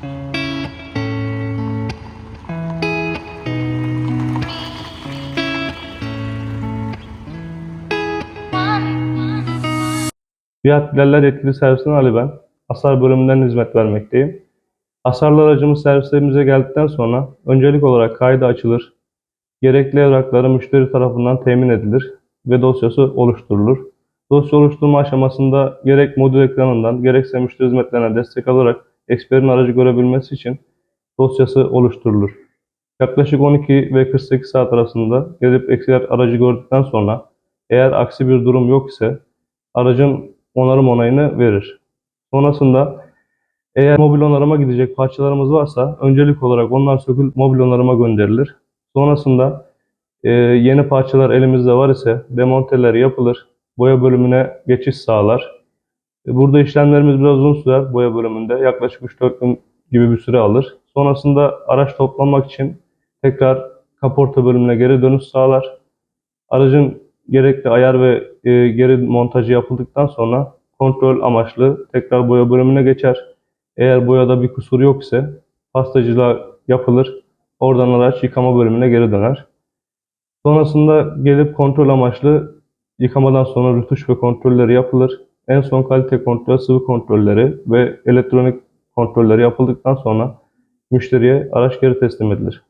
Fiyat Bilaller Yetkili Servisinden Ali ben. Hasar bölümünden hizmet vermekteyim. Hasarlı aracımız servislerimize geldikten sonra öncelik olarak kaydı açılır. Gerekli evrakları müşteri tarafından temin edilir ve dosyası oluşturulur. Dosya oluşturma aşamasında gerek modül ekranından gerekse müşteri hizmetlerine destek alarak eksperin aracı görebilmesi için dosyası oluşturulur. Yaklaşık 12 ve 48 saat arasında gelip eksper aracı gördükten sonra eğer aksi bir durum yok ise aracın onarım onayını verir. Sonrasında eğer mobil onarıma gidecek parçalarımız varsa öncelik olarak onlar sökülüp mobil onarıma gönderilir. Sonrasında e, yeni parçalar elimizde var ise demonteler yapılır. Boya bölümüne geçiş sağlar. E, Burada işlemlerimiz biraz uzun sürer boya bölümünde. Yaklaşık 3-4 gün gibi bir süre alır. Sonrasında araç toplamak için tekrar kaporta bölümüne geri dönüş sağlar. Aracın gerekli ayar ve e, geri montajı yapıldıktan sonra kontrol amaçlı tekrar boya bölümüne geçer. Eğer boyada bir kusur yok ise pastacılığa yapılır. Oradan araç yıkama bölümüne geri döner. Sonrasında gelip kontrol amaçlı yıkamadan sonra rütuş ve kontrolleri yapılır. En son kalite kontrol, sıvı kontrolleri ve elektronik kontrolleri yapıldıktan sonra müşteriye araç geri teslim edilir.